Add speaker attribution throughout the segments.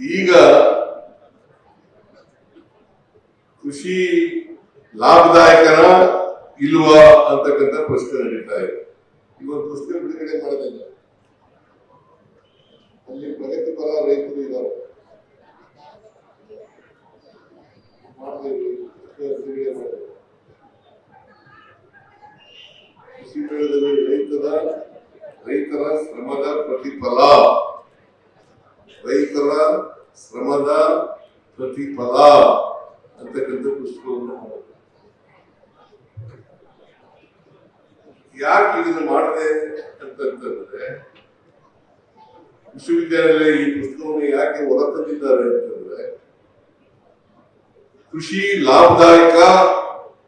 Speaker 1: ಈಗ ಕೃಷಿ ಲಾಭದಾಯಕನ ಇಲ್ವಾ ಅಂತಕ್ಕಂಥ ಪ್ರಶ್ನೆ ನಡೀತಾ ಇದೆ. ಇವತ್ತು ಪ್ರಶ್ನೆ ಬಿಡುಗಡೆ ಮಾಡೋದಿಲ್ಲ ಅಲ್ಲಿ ಪ್ರಗತಿಪರ ರೈತರು ಇದ್ದಾರೆ ಮಾಡ್ಬೇಕು, ಪುಸ್ತಕ ಬಿಡುಗಡೆ ಮಾಡ್ಬೇಕು. ಕೃಷಿ ಮೇಳದಲ್ಲಿ ರೈತರ ರೈತರ ಶ್ರಮದ ಪ್ರತಿಫಲ ರೈತರ ಶ್ರಮದ ಪ್ರತಿಫಲ ಅಂತಕ್ಕಂಥ ಪುಸ್ತಕವನ್ನು. ಯಾಕೆ ಇದನ್ನು ಮಾಡಿದೆ ಅಂತಂತಂದ್ರೆ, ವಿಶ್ವವಿದ್ಯಾನಿಲಯ ಈ ಪುಸ್ತಕವನ್ನು ಯಾಕೆ ಹೊರತಂದಿದ್ದಾರೆ ಅಂತಂದ್ರೆ, ಕೃಷಿ ಲಾಭದಾಯಕ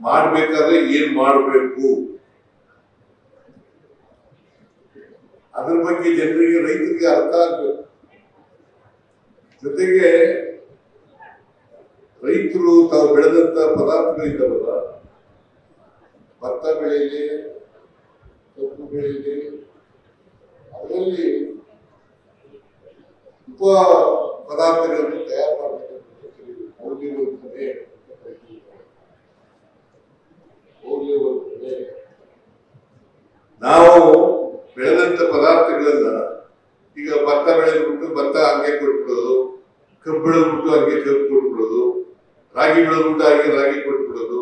Speaker 1: ಮಾಡ್ಬೇಕಾದ್ರೆ ಏನ್ ಮಾಡಬೇಕು ಅದ್ರ ಬಗ್ಗೆ ಜನರಿಗೆ, ರೈತರಿಗೆ ಅರ್ಥ ಆಗ್ಬೇಕು ಜೊತೆಗೆ ರೈತರು ತಾವು ಬೆಳೆದಂತ ಪದಾರ್ಥಗಳಿದ್ದಾವಲ್ಲ ಭತ್ತ ಬೆಳೆಯಲಿ ಕಬ್ಬು ಬೆಳೆಯಲಿ ಅದರಲ್ಲಿ ಉಪ ಪದಾರ್ಥಗಳನ್ನು ತಯಾರು ಮೌಲ್ಯವರ್ಧನೆ ನಾವು ಬೆಳೆದಂತ ಪದಾರ್ಥಗಳನ್ನ ಈಗ ಭತ್ತ ಬೆಳೆದ್ಬಿಟ್ಟು ಭತ್ತ ಹಂಗೆ ಕೊಟ್ಬಿಡೋದು ಕಬ್ಬು ಬೆಳೆದ್ಬಿಟ್ಟು ಹಂಗೆ ಕಬ್ಬು ಕೊಟ್ಬಿಡೋದು ರಾಗಿ ಬೆಳೆದ್ಬಿಟ್ಟು ಹಾಗೆ ರಾಗಿ ಕೊಟ್ಬಿಡೋದು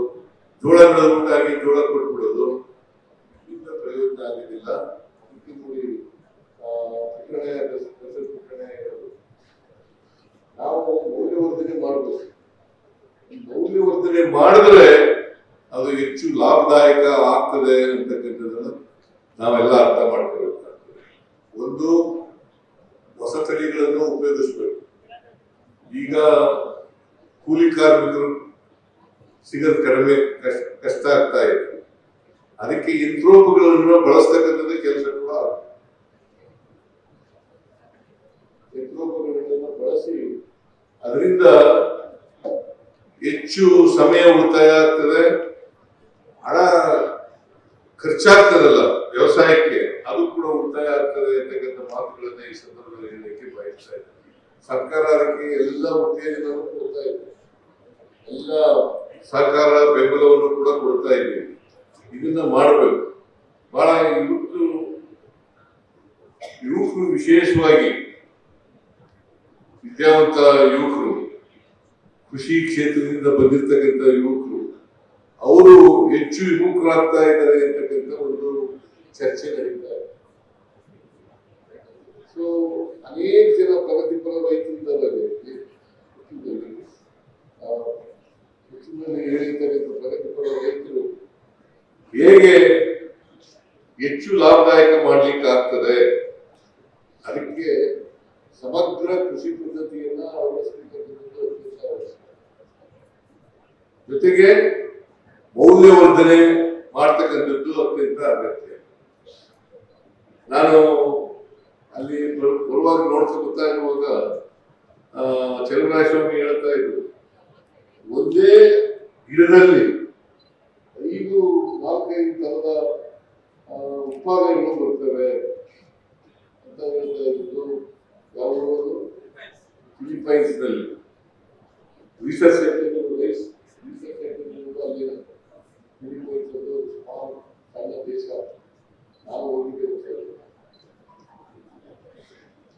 Speaker 1: ಜೋಳ ಬೆಳೆದ್ಬಿಟ್ಟು ಹಾಗೆ ಜೋಳ ಕೊಟ್ಬಿಡೋದು ಇಂಥ ದಸರ ಪುಕ್ಕಣೆ ಇರೋದು. ನಾವು ಮೌಲ್ಯವರ್ಧನೆ ಮಾಡಬೇಕು. ಮೌಲ್ಯವರ್ಧನೆ ಮಾಡಿದ್ರೆ ಅದು ಹೆಚ್ಚು ಲಾಭದಾಯಕ ಆಗ್ತದೆ ಅಂತಕ್ಕಂಥದ್ದನ್ನು ನಾವೆಲ್ಲ ಅರ್ಥ ಮಾಡ್ಕೋಬೇಕಾಗ್ತದೆ ಒಂದು ಹೊಸ ತಳಿಗಳನ್ನು ಉಪಯೋಗಿಸ್ಬೇಕು. ಈಗ ಕೂಲಿ ಕಾರ್ಮಿಕರು ಸಿಗದ್ ಕಡಿಮೆ ಕಷ್ಟ ಕಷ್ಟ ಆಗ್ತಾ ಇದೆ ಅದಕ್ಕೆ ಯಂತ್ರೋಪಗಳನ್ನು ಬಳಸ್ತಕ್ಕಂಥದ್ದು ಕೆಲಸ ಕೂಡ ಆಗ್ತದೆ. ಯಂತ್ರೋಪಕರಣಗಳನ್ನು ಬಳಸಿ ಅದರಿಂದ ಹೆಚ್ಚು ಸಮಯ ಉಳಿತಾಯ ಆಗ್ತದೆ. ಹಣ ಖರ್ಚಾಗ್ತದಲ್ಲ ವ್ಯವಸಾಯಕ್ಕೆ, ಅದು ಕೂಡ ಉಳಿತಾಯ ಆಗ್ತದೆ ಅಂತಕ್ಕಂಥ ಮಾತುಗಳನ್ನ ಈ ಸಂದರ್ಭದಲ್ಲಿ ಹೇಳಲಿಕ್ಕೆ ಬಯಸ್ತಾ ಇದ್ದೀನಿ. ಸರ್ಕಾರ ಅದಕ್ಕೆ ಎಲ್ಲ ಉತ್ತೇಜನವನ್ನು ಕೊಡ್ತಾ ಇದೆ. ಎಲ್ಲ ಸಹಕಾರ ಬೆಂಬಲವನ್ನು ಕೂಡ ಕೊಡ್ತಾ ಇದೆ. ಇದನ್ನ ಮಾಡಬೇಕು. ಬಹಳ ಇವತ್ತು ಯುವಕರು ವಿಶೇಷವಾಗಿ ವಿದ್ಯಾವಂತ ಯುವಕರು, ಕೃಷಿ ಕ್ಷೇತ್ರದಿಂದ ಬಂದಿರ್ತಕ್ಕಂಥ ಯುವಕರು, ಅವರು ಹೆಚ್ಚು ವಿಮುಖರಾಗ್ತಾ ಇದ್ದಾರೆ ಅಂತಕ್ಕಂಥ ಒಂದು ಚರ್ಚೆ ನಡೀತಾ ಇದೆ ಸೊ ಅನೇಕ ಜನ ಪ್ರಗತಿಪರ ರೈತರಿದ್ದಾರೆ. ಹೇಳಿರ್ತಕ್ಕಂಥ ಪ್ರಗತಿಪರ ರೈತರು ಹೇಗೆ ಹೆಚ್ಚು ಲಾಭದಾಯಕ ಮಾಡ್ಲಿಕ್ಕೆ ಆಗ್ತದೆ ಅದಕ್ಕೆ ಸಮಗ್ರ ಕೃಷಿ ಪದ್ಧತಿಯನ್ನ ಅಳವಡಿಸಬೇಕಂತದ್ದು ಅತ್ಯಂತ ಅವಶ್ಯಕ. ಜೊತೆಗೆ ಮೌಲ್ಯವರ್ಧನೆ ಮಾಡ್ತಕ್ಕಂಥದ್ದು ಅತ್ಯಂತ ಅಗತ್ಯ. ನಾನು ಅಲ್ಲಿ ಬರು- ಬರುವಾಗ ನೋಡ್ತಾ ಗೊತ್ತಾ ಇರುವಾಗ ಚಲುವರಾಯಸ್ವಾಮಿ ಹೇಳ್ತಾ ಇದ್ರು, ಒಂದೇ ಗಿಡದಲ್ಲಿ ದೇಶ ನಾವು ಹೋಗಿದ್ದೇವೆ ಸರ್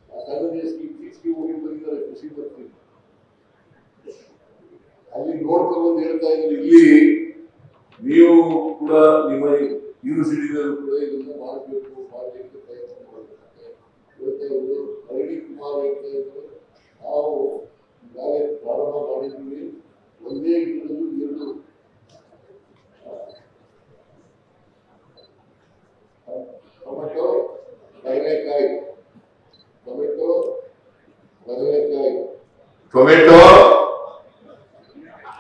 Speaker 1: ಆ ಸಣ್ಣ ದೇಶಕ್ಕೆ ಇತ್ತೀಚೆಗೆ ಹೋಗಿ ಬಂದಿದ್ದಾರೆ ಖುಷಿ ಅಲ್ಲಿ ನೋಡ್ಕೊಂಡು ಹೇಳ್ತಾ ಇದ್ರು ಇಲ್ಲಿ ನೀವು ಕೂಡ ನಿಮ್ಮ ಯೂನಿವರ್ಸಿಟಿಗಳು ಕೂಡ ಇದನ್ನ ಮಾಡಬೇಕು ಮಾಡಲಿಕ್ಕೆ ಪ್ರಯತ್ನ ಮಾಡಬೇಕು ಹೇಳ್ತಾ ಇದ್ರು ಅರಳಿ ಕುಮಾರ್ ನಾವು ಪ್ರಾರಂಭ ಮಾಡಿದ್ವಿ ಒಂದೇ ಗಿಡದಲ್ಲಿ ಎರಡು ಆ, ಟೊಮೆಟೊ ಬದನೆಕಾಯಿ ಟೊಮೆಟೊ ಬದನೆಕಾಯಿ ಟೊಮೆಟೊ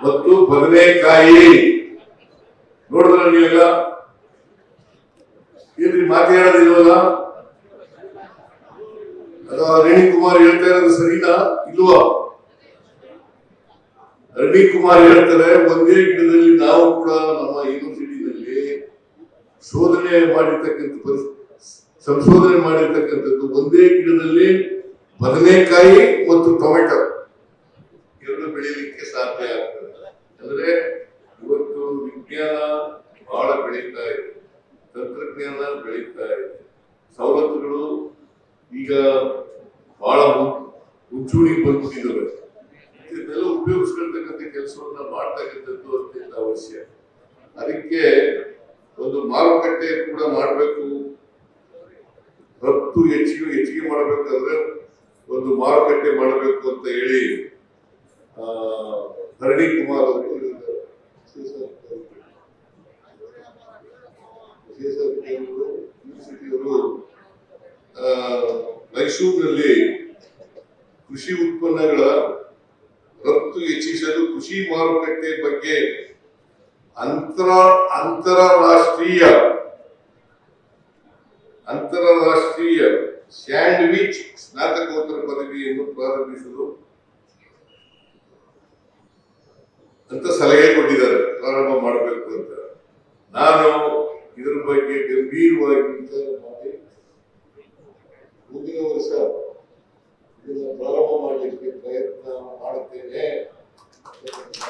Speaker 1: ಮತ್ತು ಬದನೆಕಾಯಿ. ನೋಡಿದ್ರ ನೀವೆಲ್ಲ? ಏನ್ರಿ ಮಾತಾಡೋದಿಲ್ವಲ್ಲ ಅಥವಾ ರೇಣಿ ಕುಮಾರ್ ಹೇಳ್ತಾ ಇರೋದು ಸರಿನಾ? ಇಲ್ವಾ? ರಣಿ ಕುಮಾರ್ ಹೇಳ್ತಾರೆ, ಒಂದೇ ಗಿಡದಲ್ಲಿ ನಾವು ಕೂಡ ನಮ್ಮ ಯೂನಿವರ್ಸಿಟಿನಲ್ಲಿ ಶೋಧನೆ ಮಾಡಿರ್ತಕ್ಕಂಥ ಸಂಶೋಧನೆ ಮಾಡಿರ್ತಕ್ಕಂಥದ್ದು ಒಂದೇ ಗಿಡದಲ್ಲಿ ಬದನೆಕಾಯಿ ಮತ್ತು ಟೊಮೆಟೊ ಎರಡು ಬೆಳೀಲಿಕ್ಕೆ ಸಾಧ್ಯ ಆಗ್ತದೆ ಅಂದ್ರೆ ಇವತ್ತು ವಿಜ್ಞಾನ ಬಹಳ ಬೆಳೀತಾ ಇದೆ. ತಂತ್ರಜ್ಞಾನ ಬೆಳೀತಾ ಇದೆ. ಸವಲತ್ತುಗಳು ಈಗ ಬಹಳ ಮುಂಚೂಣಿಗೆ ಬಂದ್ಬಿಟ್ಟಿದ್ದಾವೆ. ಇದನ್ನೆಲ್ಲ ಉಪಯೋಗಿಸ್ಕೊಳ್ತಕ್ಕಂಥ ಕೆಲಸವನ್ನ ಮಾಡ್ತಕ್ಕಂಥದ್ದು ಅತ್ಯಂತ ಅವಶ್ಯ. ಅದಕ್ಕೆ ಒಂದು ಮಾರುಕಟ್ಟೆ ಕೂಡ ಮಾಡಬೇಕು. ರಫ್ತು ಹೆಚ್ಚಿಗೆ ಹೆಚ್ಚಿಗೆ ಮಾಡಬೇಕಾದ್ರೆ ಒಂದು ಮಾರುಕಟ್ಟೆ ಮಾಡಬೇಕು ಅಂತ ಹೇಳಿ ಹರಣಿ ಕುಮಾರ್ ಅವರು ಮೈಸೂರಿನಲ್ಲಿ ಕೃಷಿ ಉತ್ಪನ್ನಗಳ ರಫ್ತು ಹೆಚ್ಚಿಸಲು ಕೃಷಿ ಮಾರುಕಟ್ಟೆ ಬಗ್ಗೆ ಅಂತರ, ಅಂತಾರಾಷ್ಟ್ರೀಯ ಅಂತಾರಾಷ್ಟ್ರೀಯ ಸ್ಯಾಂಡ್ವಿಚ್ ಸ್ನಾತಕೋತ್ತರ ಪದವಿಯನ್ನು ಪ್ರಾರಂಭಿಸಲು ಅಂತ ಸಲಹೆ ಕೊಟ್ಟಿದ್ದಾರೆ ಪ್ರಾರಂಭ ಮಾಡಬೇಕು ಅಂತ ನಾನು ಇದರ ಬಗ್ಗೆ ಗಂಭೀರವಾಗಿ ವಿಚಾರ ಮಾಡಿ ಮುಂದಿನ ವರ್ಷ ಇದನ್ನು ಪ್ರಾರಂಭ ಮಾಡಲಿಕ್ಕೆ ಪ್ರಯತ್ನ ಮಾಡುತ್ತೇನೆ ಪ್ರಯತ್ನ ಗೊತ್ತಾಯ್ತೇನೆ ಅಂತಾರಾಷ್ಟ್ರೀಯ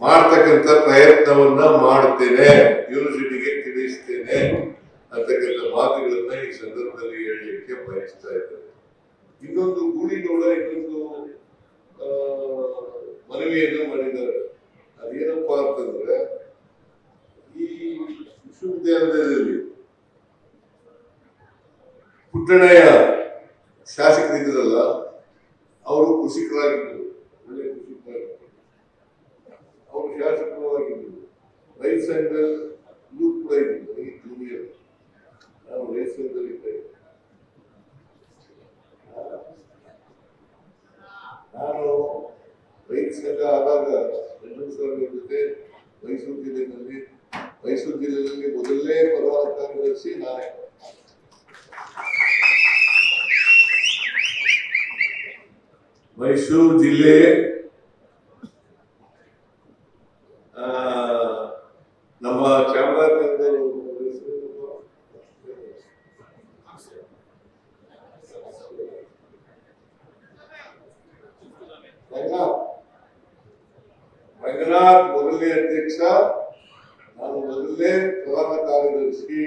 Speaker 1: ಮಾಡ್ತಕ್ಕಂಥ ಪ್ರಯತ್ನವನ್ನ ಮಾಡ್ತೇನೆ ಯೂನಿವರ್ಸಿಟಿಗೆ ತಿಳಿಸ್ತೇನೆ ಅಂತಕ್ಕಂಥ ಮಾತುಗಳನ್ನ ಈ ಸಂದರ್ಭದಲ್ಲಿ ಹೇಳಲಿಕ್ಕೆ ಬಯಸ್ತಾ ಇದ್ದಾರೆ ಇನ್ನೊಂದು ಗೂಳಿಗೌಡ ಇನ್ನೊಂದು ಮನವಿಯನ್ನು ಮಾಡಿದ್ದಾರೆ. ಅದೇನಪ್ಪ ಅಂತಂದ್ರೆ, ಈ ವಿಶ್ವವಿದ್ಯಾಲಯದಲ್ಲಿ ಪುಟ್ಟಣಯ್ಯ ರೈತ ಸಂಘದಲ್ಲೂ ಕೂಡ ಇದ್ದರು ಈ ಜೂನಿಯರ್ ನಾನು ರೈತ ಸಂಘದಲ್ಲಿ ಇದ್ದೆ ನಾನು ರೈತ ಸಂಘ ಆದಾಗ ಬೆಂಗಳೂರು ಸಾವಿರದ ಜೊತೆ ಮೈಸೂರು ಜಿಲ್ಲೆಯಲ್ಲಿ ಮೈಸೂರು ಜಿಲ್ಲೆಯಲ್ಲಿ ಮೊದಲನೇ ಪ್ರಧಾನ ಕಾರ್ಯದರ್ಶಿ ನಾನೇ ಮೈಸೂರು ಜಿಲ್ಲೆ ಆ, ನಮ್ಮ ಚಾಮರಾಜನಗರ ರಂಗನಾಥ್ ಮೊದಲನೇ ಅಧ್ಯಕ್ಷ, ನಾನು ಮೊದಲನೇ ಪ್ರಧಾನ ಕಾರ್ಯದರ್ಶಿ.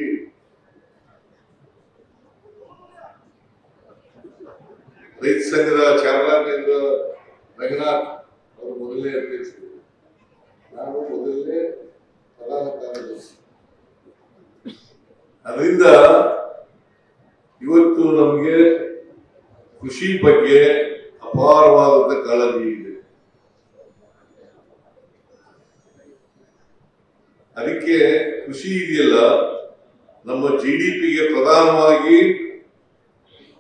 Speaker 1: ರೈತ ಸಂಘದ ಚಾಮರಾಜನಗರ ರಂಗನಾಥ್ ಅವರು ಮೊದಲನೇ ಅಧ್ಯಕ್ಷರು ನಾನು ಮೊದಲನೇ ಪ್ರಧಾನ ಕಾರ್ಯದರ್ಶಿ. ಅದರಿಂದ ಇವತ್ತು ನಮಗೆ ಕೃಷಿ ಬಗ್ಗೆ ಅಪಾರವಾದ ಕಾಳಜಿ ಇದೆ. ಅದಕ್ಕೆ ಕೃಷಿ ಇದೆಯಲ್ಲ, ನಮ್ಮ ಜಿ ಡಿ ಪಿಗೆ ಪ್ರಧಾನವಾಗಿ